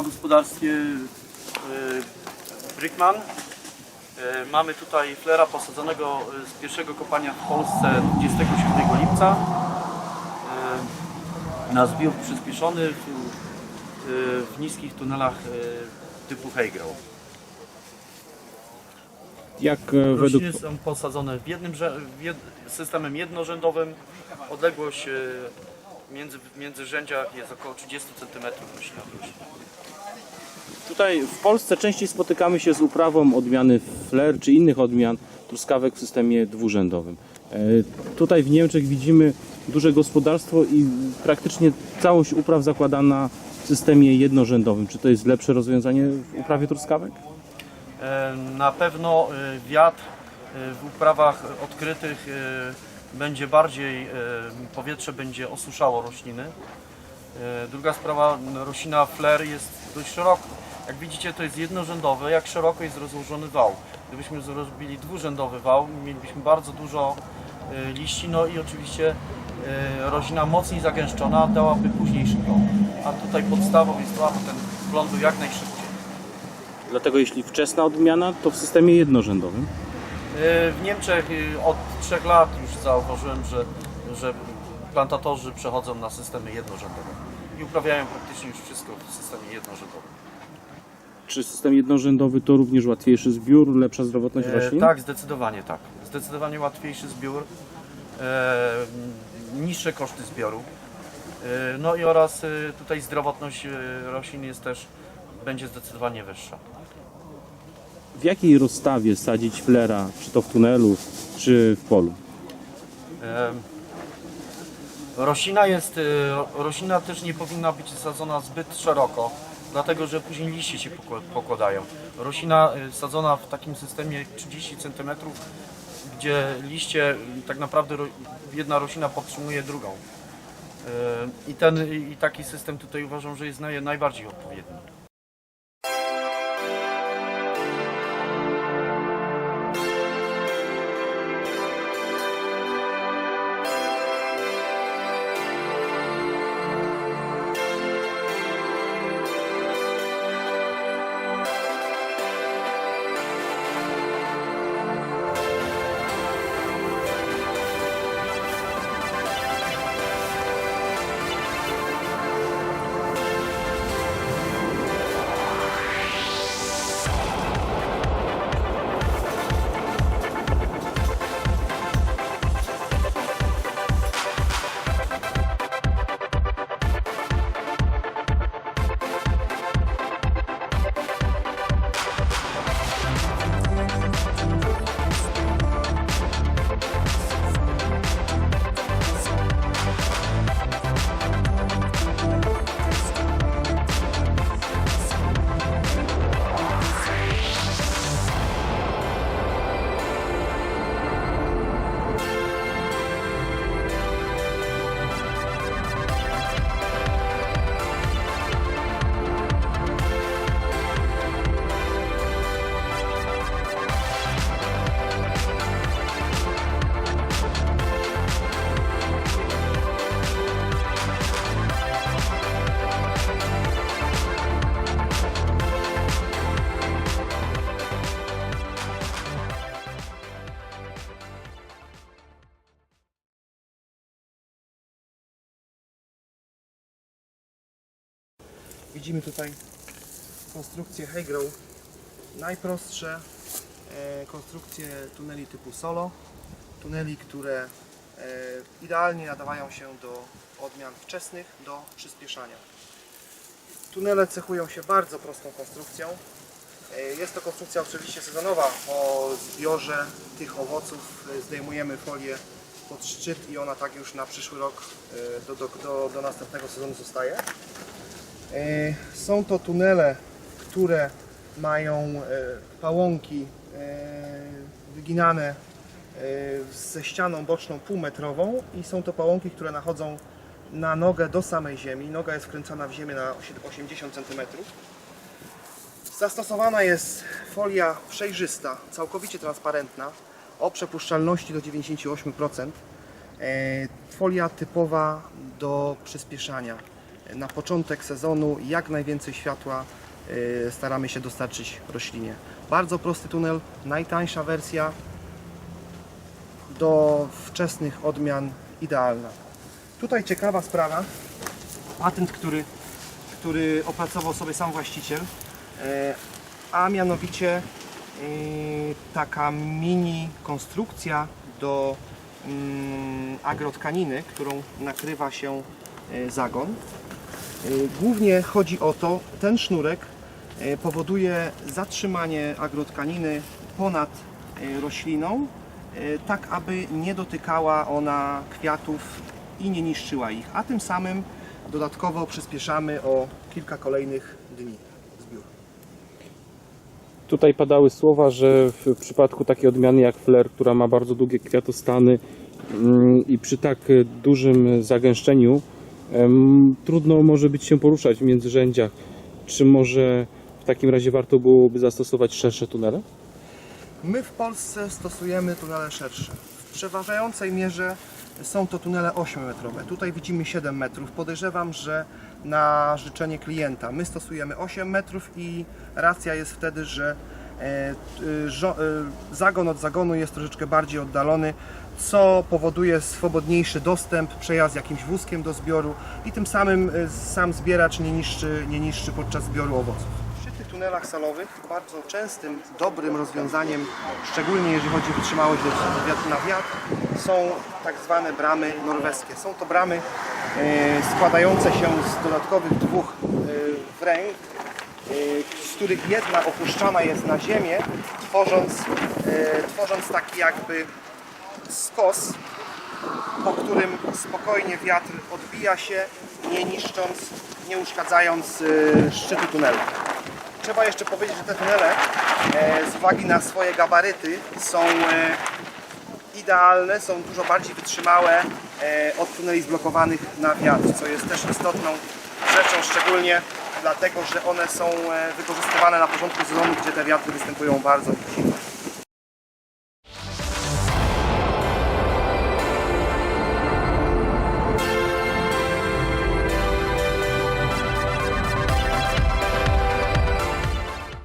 na gospodarstwie e, Brickman. E, Mamy tutaj flera posadzonego e, z pierwszego kopania w Polsce 27 lipca. Na zbiór przyspieszony w, niskich tunelach typu Heygrow. Jak według... Rośliny są posadzone w jednym w jed, systemem jednorzędowym. Odległość między, między rzędziach jest około 30 cm roślina. Tutaj w Polsce częściej spotykamy się z uprawą odmiany flair czy innych odmian truskawek w systemie dwurzędowym. E, Tutaj w Niemczech widzimy duże gospodarstwo i praktycznie całość upraw zakładana w systemie jednorzędowym. Czy to jest lepsze rozwiązanie w uprawie truskawek? E, Na pewno e, wiatr w uprawach odkrytych będzie bardziej, powietrze będzie osuszało rośliny. Druga sprawa, roślina flair jest dość szeroko. Jak widzicie to jest jednorzędowy, jak szeroko jest rozłożony wał. Gdybyśmy zrobili dwurzędowy wał, mielibyśmy bardzo dużo e, liści, no i oczywiście e, roślina mocniej zagęszczona dałaby późniejszy plon. A tutaj podstawą jest to, aby ten plon był jak najszybciej. Dlatego jeśli wczesna odmiana, to w systemie jednorzędowym. E, W Niemczech od trzech lat już zauważyłem, że, że plantatorzy przechodzą na systemy jednorzędowe i uprawiają praktycznie już wszystko w systemie jednorzędowym. Czy system jednorzędowy to również łatwiejszy zbiór, lepsza zdrowotność E, roślin? tak, zdecydowanie tak. Zdecydowanie łatwiejszy zbiór, e, niższe koszty zbioru. E, no i oraz tutaj zdrowotność roślin jest też będzie zdecydowanie wyższa. W jakiej rozstawie sadzić flera, czy to w tunelu, czy w polu? Roślina jest, ro- roślina też nie powinna być sadzona zbyt szeroko, dlatego że później liście się pokła- pokładają. Roślina y, sadzona w takim systemie 30 cm, gdzie liście y, tak naprawdę jedna roślina podtrzymuje drugą. Y, I ten i taki system tutaj uważam, że jest naj, najbardziej odpowiedni. Widzimy tutaj konstrukcję Heygrow. Najprostsze e, konstrukcje tuneli typu solo. Tuneli, które e, idealnie nadawają się do odmian wczesnych, do przyspieszania. Tunele cechują się bardzo prostą konstrukcją. E, Jest to konstrukcja oczywiście sezonowa. Po zbiorze tych owoców zdejmujemy folię pod szczyt i ona tak już na przyszły rok do, do, do, do następnego sezonu zostaje. E, Są to tunele, które mają e, pałąki e, wyginane ze ścianą boczną półmetrową i są to pałąki, które nachodzą na nogę do samej ziemi. Noga jest wkręcana w ziemię na osie- 80 cm. Zastosowana jest folia przejrzysta, całkowicie transparentna, o przepuszczalności do 98%. E, Folia typowa do przyspieszania. Na początek sezonu jak najwięcej światła e, staramy się dostarczyć roślinie. Bardzo prosty tunel, najtańsza wersja do wczesnych odmian idealna. Tutaj ciekawa sprawa, patent, który, który opracował sobie sam właściciel, e, a mianowicie e, taka mini konstrukcja do mm, agrotkaniny, którą nakrywa się zagon. E, Głównie chodzi o to, ten sznurek e, powoduje zatrzymanie agrotkaniny ponad e, rośliną, e, tak aby nie dotykała ona kwiatów i nie niszczyła ich, a tym samym dodatkowo przyspieszamy o kilka kolejnych dni zbiór. Tutaj padały słowa, że w przypadku takiej odmiany jak flair, która ma bardzo długie kwiatostany mm, i przy tak e, dużym zagęszczeniu trudno może być się poruszać w międzyrzędziach. Czy może w takim razie warto byłoby zastosować szersze tunele? My w Polsce stosujemy tunele szersze. W przeważającej mierze są to tunele 8-metrowe. Tutaj widzimy 7 metrów. Podejrzewam, że na życzenie klienta my stosujemy 8 metrów i racja jest wtedy, że zagon od zagonu jest troszeczkę bardziej oddalony, co powoduje swobodniejszy dostęp, przejazd jakimś wózkiem do zbioru i tym samym sam zbieracz nie niszczy, nie niszczy podczas zbioru owoców. Tunelach salowych bardzo częstym, dobrym rozwiązaniem, szczególnie jeżeli chodzi o wytrzymałość do wiatr na wiatr, są tak zwane bramy norweskie. Są to bramy e, składające się z dodatkowych dwóch e, wręg, e, z których jedna opuszczana jest na ziemię, tworząc, e, tworząc taki jakby skos, po którym spokojnie wiatr odbija się, nie niszcząc, nie uszkadzając e, szczytu tunelu. Trzeba jeszcze powiedzieć, że te tunele e, z uwagi na swoje gabaryty są e, idealne, są dużo bardziej wytrzymałe e, od tuneli zblokowanych na wiatr, co jest też istotną rzeczą, szczególnie dlatego, że one są e, wykorzystywane na początku sezonu, gdzie te wiatry występują bardzo.